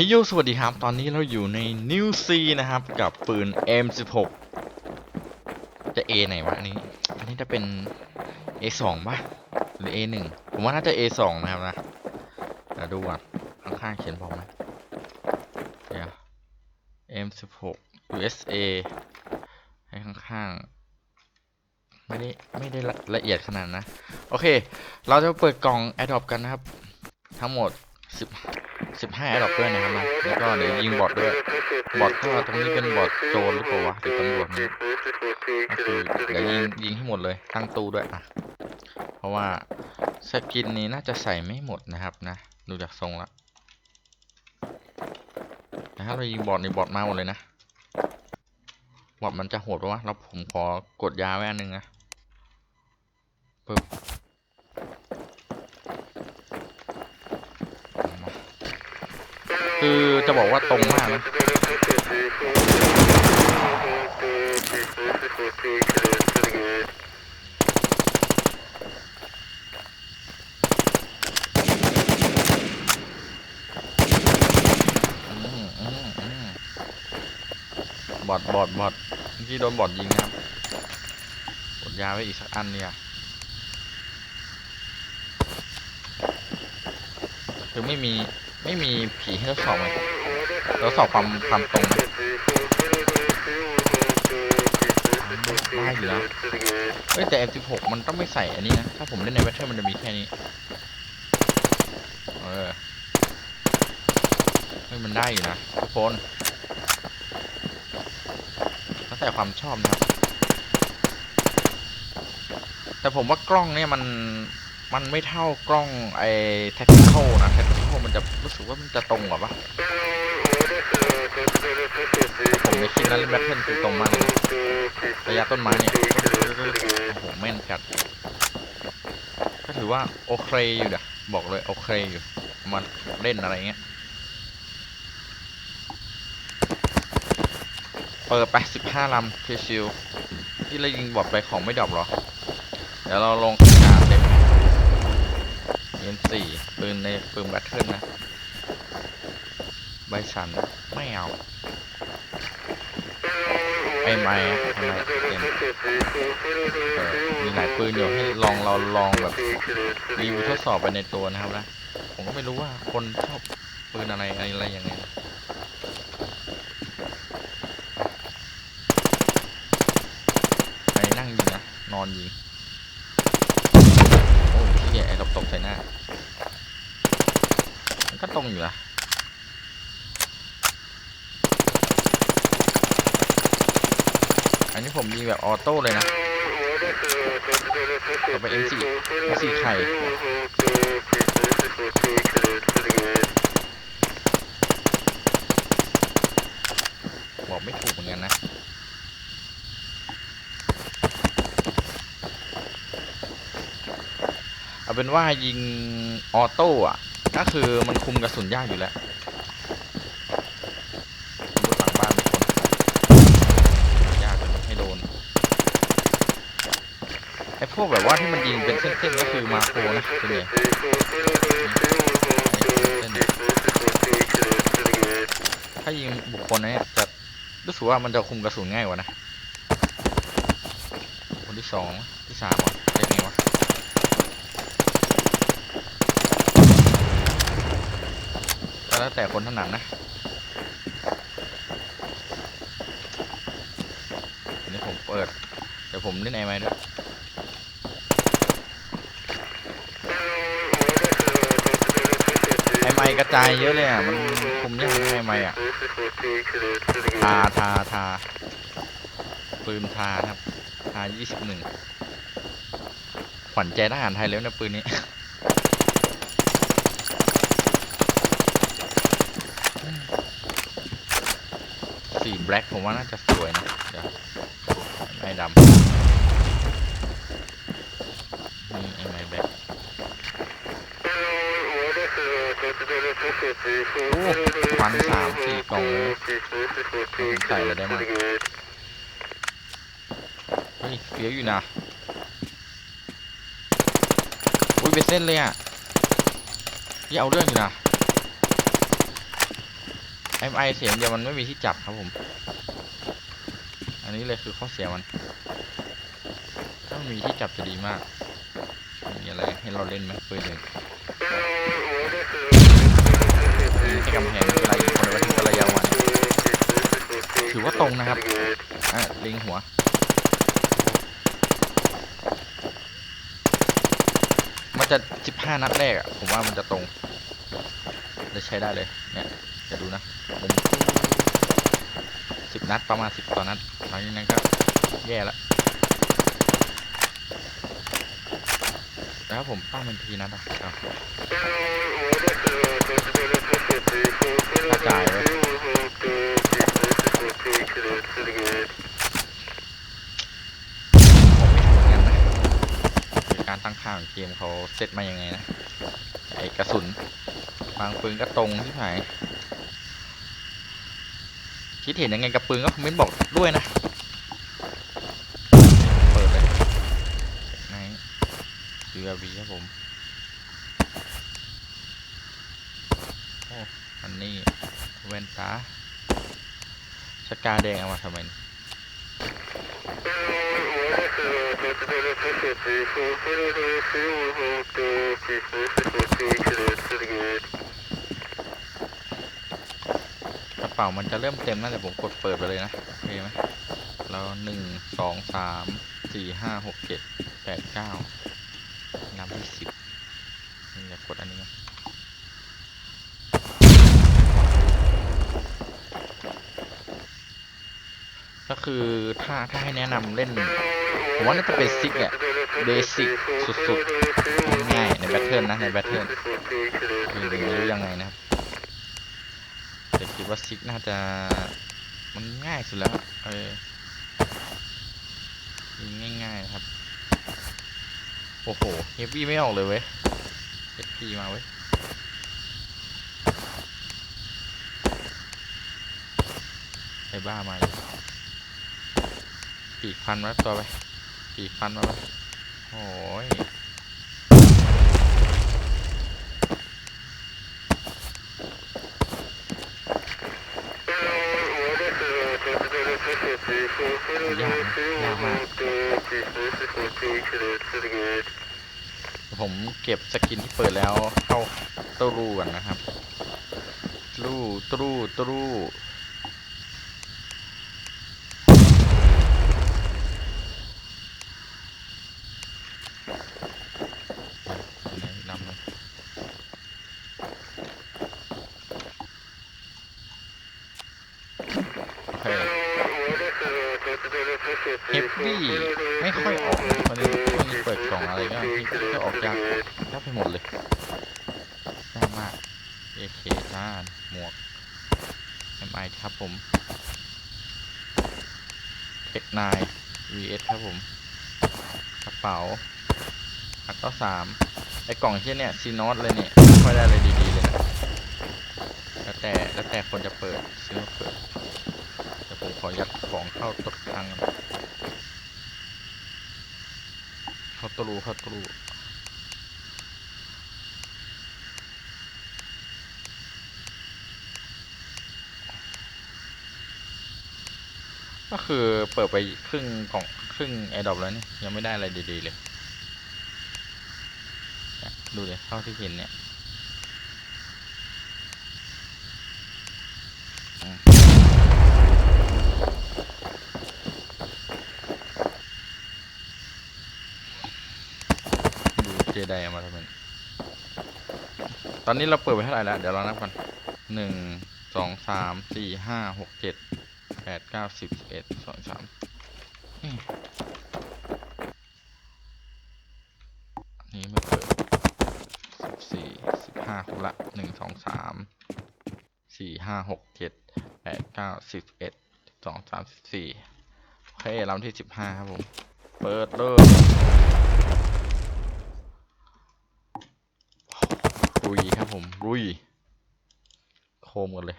ฮ้ยโยสวัสดีครับ ตอนนี้เราอยู่ในนิวซีนะครับ กับปืน M16 จะ A ไหนวะอันนี้ อันนี้จะเป็น A2 ป่ะ หรือ A1 ผมว่าน่าจะ A2 นะครับนะเดี๋ยวดูก่อนข้างๆเขียนบอกไหมเดี๋ยว M16 USA ให้ข้างๆ ไม่ได้ไม่ได้ละเอียดขนาดนะ โอเค เราจะเปิดกล่อง Adopt กันนะครับ ทั้งหมด 10 15 Adopt ด้วยนะครับนะแล้วก็เดี๋ยวยิงบอทด้วย บอทก็ตรงนี้เป็นบอทโจรหรือเปล่าวะหรือตำรวจนี่ก็คือเดี๋ยวยิงยิงให้หมดเลย ตั้งตู้ด้วยอะ เพราะว่าสกินนี้น่าจะใส่ไม่หมดนะครับนะ ดูจากทรงละแต่ถ้าเรายิงบอทในบอทมาหมดเลยนะบอทมันจะโหดปะวะแล้วผมขอกดยาไว้อันหนึงนะปึ๊บ จะบอกว่าตรงมากนะบอดบอดบอดเมื่โดนบอดยิงนะครับกดยาไว้อีกสักอันเนี่ยคือไม่มี ไม่มีผีให้ทดสอบเลยทดสอบความความตรงนะได้อยู่แล้วเฮ้ยแต่ F16 มันต้องไม่ใส่อันนี้นะ ถ้าผมเล่นในแบทเทิลมันจะมีแค่นี้ เออ เฮ้ยมันได้อยู่นะทุกคนแล้วแต่ความชอบนะครับ แต่ผมว่ากล้องเนี่ยมันมันไม่เท่ากล้องไอ้แท็กติคอลนะแท็ กมันจะรู้สึกว่ามันจะตรงกว่าปะผมในคลิปนั้นเล่นแบทเทิลคือตรงมากเลยระยะต้นไม้เนี่ยโอ้โหแม่นจัดก็ถือว่าโอเคอยู่นะบอกเลยโอเคอยู่มาเล่นอะไรเงี้ยเปิดไปสิบห้าลำชิวๆที่เรายิงบอดไปของไม่ดรอปหรอ เดี๋ยวเราลง เต็นสี่ปืนในปืนแบตเทิลนะ ใบสันไม่เอาไอ้ไม้ไอไม้เต็มมีหลายปืนอยู่ให้ลองเราลองแบบรีวิวทดสอบไปในตัวนะครับนะ ผมก็ไม่รู้ว่าคนชอบปืนอะไรอะไรยังไงนะไปนั่งยิงนะนอนยิง โอ้ยไอ้ตกตกใส่หน้า มันก็ตรงอยู่นะอันนี้ผมยิงแบบออโต้เลยนะต่อไป M4 M4 ไข่บอกไม่ถูกเหมือนกันนะ เป็นว่ายิงออโต้อะก็คือมันคุมกระสุนยากอยู่แล้วบนหลังบ้านมีคนยากเลยให้โดนไอพวกแบบว่าที่มันยิงเป็นเส้นๆก็คือมาโครนะส่วนใหญ่ถ้ายิงบุคคลนะเนี่ยจะรู้สึกว่ามันจะคุมกระสุนง่ายกว่านะคนที่สองที่สามวะเรียกไงวะ ก็ แล้วแต่คนถนัดนะอันนี้ผมเปิด เดี๋ยวผมเล่นไอไม้ด้วยไอไม้กระจายเยอะเลยอะ มันคุมยากนะไอไม้อะ ทาทาทาปืนทาครับทายี่สิบหนึ่งขวัญใจทหารไทยแล้วนะปืนนี้ สีแบล็กผมว่าน่าจะสวยนะเดี๋ยวไม้ดำนี่ไอ้ไม้แบล็กโอ้พันสามสี่กล่องเลยผมใส่อะไรได้มั่งเฮ้ยเฟี้ยวอยู่นะอุ้ยเป็นเส้นเลยอะยี่เอาเรื่องอยู่นะ MI เสียงเดียวมันไม่มีที่จับครับผม อันนี้เลยคือข้อเสียมัน ถ้ามีที่จับจะดีมาก มีอะไรให้เราเล่นไหมปืนหนึ่งยิงแค่กำแพงไม่เป็นไรคนละทิ้งระยะวันถือว่าตรงนะครับ อะลิงหัวมันจะ 15 นัดแรกอะผมว่ามันจะตรงจะใช้ได้เลย เนี่ย จะดูนะมุมสิบนัดประมาณสิบต่อนัดหลังจากนั้นก็แย่ละแล้วผมตั้งเป็นทีนัดอะกระจายไว้ผมไม่รู้เหมือนกันนะการตั้งค่าของเกมเขาเซตมายังไงนะ ไอกระสุน บางปืนก็ตรงที่ไหน คิดเห็นยังไงกับปืนก็คอมเมนต์บอกด้วยนะ เปิดเลยไหนดูอาวีครับผมโอ้อันนี้แว่นตาสกาแดงเอามาทำไมนี่ กระเป๋ามันจะเริ่มเต็มแล้วแต่ผมกดเปิดไปเลยนะโอเคไหมแล้วหนึ่งสองสามสี่ห้าหกเจ็ดแปดเก้านับที่สิบนี่จะกดอันนี้นะก็คือถ้าถ้าให้แนะนำเล่นผมว่าน่าจะเป็นซิกอะเบสิกสุดๆง่ายในแบทเทิลนะในแบทเทิลคือยังไงนะครับ แต่คิดว่าซิกน่าจะมันง่ายสุดแล้วเออยิงง่ายๆครับ โอ้โหเฮฟวี่ไม่ออกเลยเว้ยเฮฟวี่มาเว้ยไอ้บ้ามาเลยปีกฟันมาตัวไปปีกฟันมาไปโอ้ย ยากนะยากมาก ผมเก็บสกินที่เปิดแล้วเข้าตู้รูก่อนนะครับ ตู้ตู้ตู้นำเลยโอเค พี่ไม่ค่อยออกนะตอนนี้ช่วงนี้เปิดกล่องอะไรก็ที่ก็ออกยากยากไปหมดเลยยากมากเอเคจ้าหมวก MI ครับผมเทคไน VS ครับผมกระเป๋าแล้วก็สามไอกล่องเช่นเนี่ยซีนอตเลยเนี่ยไม่ค่อยได้อะไรดีๆเลยนะแล้วแต่แล้วแต่คนจะเปิดซื้อเปิดแต่ผมขอยัดของเข้าตัวคลังก่อนเข้าต รูเข้าตรูก็คือเปิดไปครึ่งกล่องครึ่งแอร์ดรอปแล้วนี่ยังไม่ได้อะไรดีๆเลยเนี่ยดูเลยเท่าที่เห็นเนี่ยอืมดูเจ ไดเอามาทำไมตอนนี้เราเปิดไปเท่าไหร่แล้ว เดี๋ยวเรานับกันหนึ่งสองสามสี่ห้าหกเจ็ดแปดเก้าสิบเอ็ดสองสามอันนี้ไม่เปิดสิบสี่สิบห้าครบละหนึ่งสองสามสี่ห้าหกเจ็ดแปดเก้าสิบเอ็ดสองสามสิบสี่โอเคลำที่สิบห้าครับผม เปิดเลย รุยครับผมรุยโคมกันเลย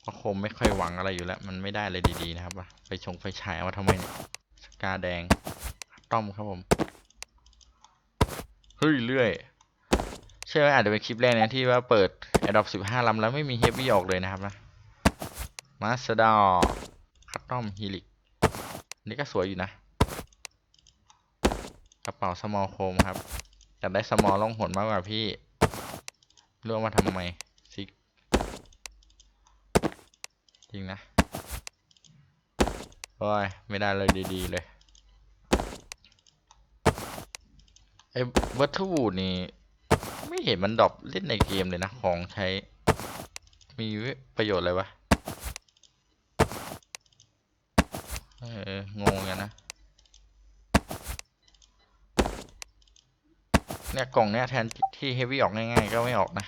เพราะโคมไม่ค่อยหวังอะไรอยู่แล้ว มันไม่ได้อะไรดีๆนะครับว่าไฟชงไฟฉายเอามาทำไมเนี่ยสกาแดงต้อมครับผมเฮ้ยเรื่อยใช่ไหมอาจจะเป็นคลิปแรกนะที่ว่าเปิดไอดอปสิบห้าลำแล้วไม่มีเฮฟวี่ออกเลยนะครับนะมาสดอคัตตอมฮิลิกนี่ก็สวยอยู่นะ กระเป๋าสมอลโคมครับอยากได้สมอลล่องหนมากกว่าพี่ เรื่องมาทำไมซิกจริงนะ โอ้ย ไม่ได้เลยดีๆ เลยไอ้วัตถุนี่ ไม่เห็นมันดรอปเล่นในเกมเลยนะ ของใช้ มีประโยชน์อะไรวะ เออ งงกันนะ เนี่ยกล่องเนี้ยแทนที่เฮฟวี่ออกง่ายๆก็ไม่ออกนะ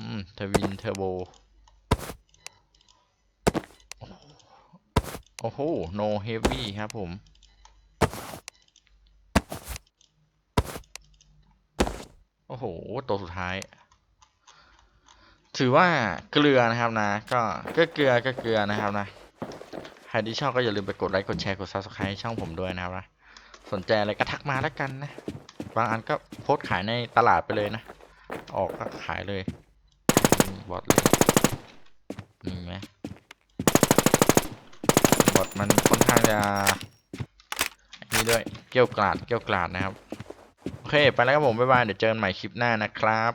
อืมเทวินเทอร์โบ โอ้โห no heavy ครับผม โอ้โห ตัวสุดท้าย ถือว่าเกลือนะครับนะ ก็ก็เกลือก็เกลือนะครับนะ ใครที่ชอบก็อย่าลืมไปกดไลค์ กดแชร์ กด subscribe ช่องผมด้วยนะครับนะ สนใจอะไรก็ทักมาแล้วกันนะ บางอันก็โพสขายในตลาดไปเลยนะ ออกก็ขายเลยบอทเลยมีไหมบอทมันค่อนข้างจะนี่ด้วยเกี่ยวกราดเกี่ยวกราดนะครับ โอเค ไปแล้วครับผม บ๊ายบาย เดี๋ยวเจอกันใหม่คลิปหน้านะครับ